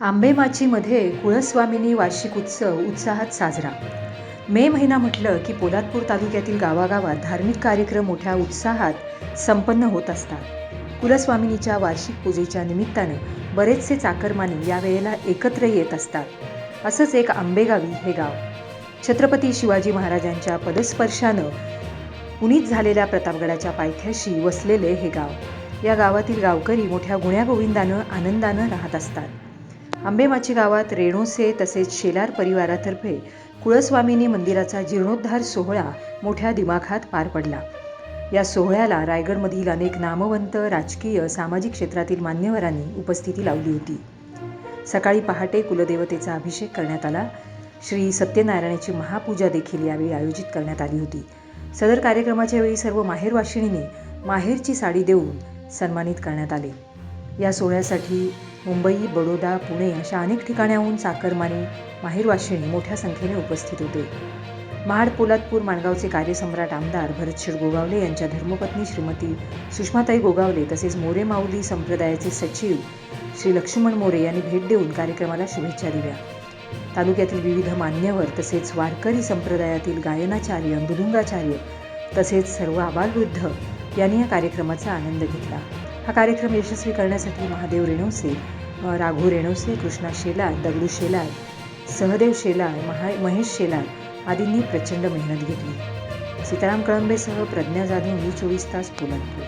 आंबेमाचीमध्ये कुळस्वामिनी वार्षिक उत्सव उत्साहात साजरा. मे महिना म्हटलं की पोलादपूर तालुक्यातील गावागावात धार्मिक कार्यक्रम मोठ्या उत्साहात संपन्न होत असतात. कुलस्वामिनीच्या वार्षिक पूजेच्या निमित्तानं बरेचसे चाकरमानी या वेळेला एकत्र येत असतात. असंच एक आंबेगावी हे गाव. छत्रपती शिवाजी महाराजांच्या पदस्पर्शानं पुनीत झालेल्या प्रतापगडाच्या पायथ्याशी वसलेले हे गाव. या गावातील गावकरी मोठ्या गुण्यागोविंदानं आनंदानं राहत असतात. आंबेमाची गावात रेणोसे तसेच शेलार परिवारातर्फे कुळस्वामिनी मंदिराचा जीर्णोद्धार सोहळा मोठ्या दिमाखात पार पडला. या सोहळ्याला रायगडमधील अनेक नामवंत राजकीय सामाजिक क्षेत्रातील मान्यवरांनी उपस्थिती लावली होती. सकाळी पहाटे कुलदेवतेचा अभिषेक करण्यात आला. श्री सत्यनारायणाची महापूजा देखील यावेळी आयोजित करण्यात आली होती. सदर कार्यक्रमाच्या वेळी सर्व माहेरवाशिणीने माहेरची साडी देऊन सन्मानित करण्यात आले. या सोहळ्यासाठी मुंबई बडोदा पुणे अशा अनेक ठिकाणाहून चाकरमानी माहेरवाशिणी मोठ्या संख्येने उपस्थित होते. महाड पोलादपूर माणगावचे कार्यसम्राट आमदार भरतशेठ गोगावले यांच्या धर्मपत्नी श्रीमती सुषमाताई गोगावले तसेच मोरे माऊली संप्रदायाचे सचिव श्री लक्ष्मण मोरे यांनी भेट देऊन कार्यक्रमाला शुभेच्छा दिल्या. तालुक्यातील विविध मान्यवर तसेच वारकरी संप्रदायातील गायनाचार्य मृदुंगाचार्य तसेच सर्व आबालवृद्ध यांनी या कार्यक्रमाचा आनंद घेतला. हा कार्यक्रम यशस्वी करण्यासाठी महादेव रेणवसे राघू रेणवसे कृष्णा शेलार दगडू शेलार सहदेव शेलार महा महेश शेलार आदींनी प्रचंड मेहनत घेतली. सीताराम कळंबेसह प्रज्ञा जाधव न्यूज चोवीस तास पोलादपूर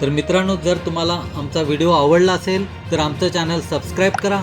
तर मित्रांनो जर तुम्हाला आमचा व्हिडिओ आवडला असेल तर आमचं चॅनल सबस्क्राईब करा.